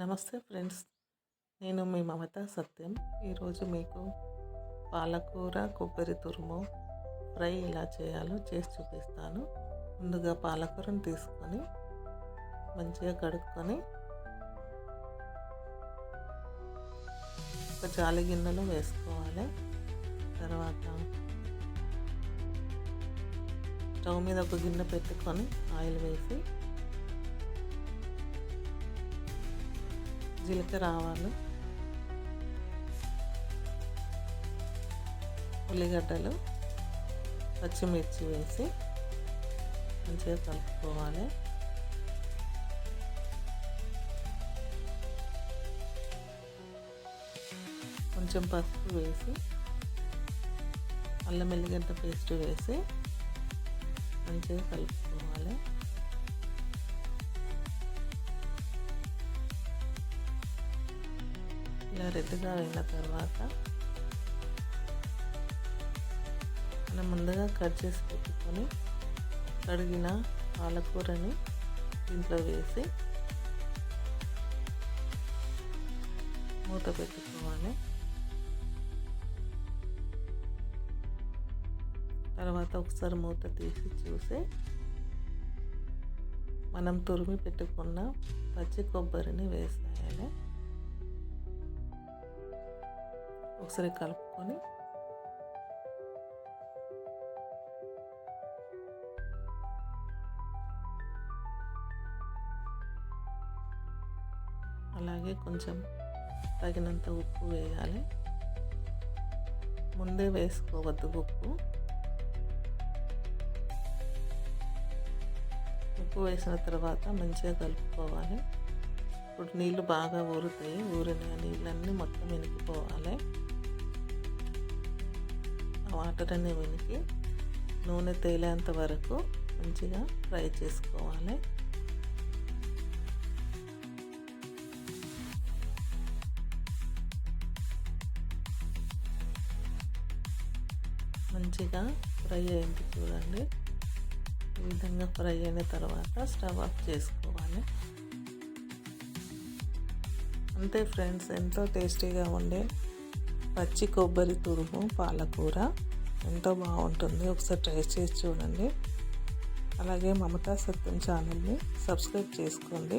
నమస్తే ఫ్రెండ్స్. నేను మీ మమత సత్యం. ఈరోజు మీకు పాలకూర కొబ్బరి తురుము ఫ్రై ఎలా చేయాలో చేసి చూపిస్తాను. ముందుగా పాలకూరను తీసుకొని మంచిగా కడుక్కొని ఒక జాలి గిన్నెలో వేసుకోవాలి. తర్వాత స్టవ్ మీద ఒక గిన్నె పెట్టుకొని ఆయిల్ వేసి జీలకర్ర ఆవాలు ఉల్లిగడ్డలు పచ్చిమిర్చి వేసి మంచిగా కలుపుకోవాలి. కొంచెం పసుపు వేసి అల్లం ఎల్లిగడ్డ పేస్ట్ వేసి మంచిగా కలుపుకోవాలి. ఇలా రెడ్గా అయిన తర్వాత మనం ముందుగా కట్ చేసి పెట్టుకొని కడిగిన పాలకూరని దీంట్లో వేసి మూత పెట్టుకోవాలి. తర్వాత ఒకసారి మూత తీసి చూసి మనం తురిమి పెట్టుకున్న పచ్చి కొబ్బరిని వేసేయాలి. ఒకసారి కలుపుకొని అలాగే కొంచెం తగినంత ఉప్పు వేయాలి. ముందే వేసుకోవద్దు ఉప్పు. ఉప్పు వేసిన తర్వాత మంచిగా కలుపుకోవాలి. ఇప్పుడు నీళ్ళు బాగా ఊరుతాయి. ఊరిన నీళ్ళన్నీ మొత్తం వెనికిపోవాలి. వాటర్ అన్నీ వెనికి నూనె తేలేంత వరకు మంచిగా ఫ్రై చేసుకోవాలి. మంచిగా ఫ్రై అయింది చూడండి. ఈ విధంగా ఫ్రై అయిన తర్వాత స్టవ్ ఆఫ్ చేసుకోవాలి. అంతే ఫ్రెండ్స్ ఎంతో టేస్టీగా ఉండే పచ్చి కొబ్బరి తురుము పాలకూర. ఎంతో బాగుంటుంది. ఒకసారి ట్రై చేసి చూడండి. అలాగే మమతా సత్యం ఛానల్ని సబ్స్క్రైబ్ చేసుకోండి.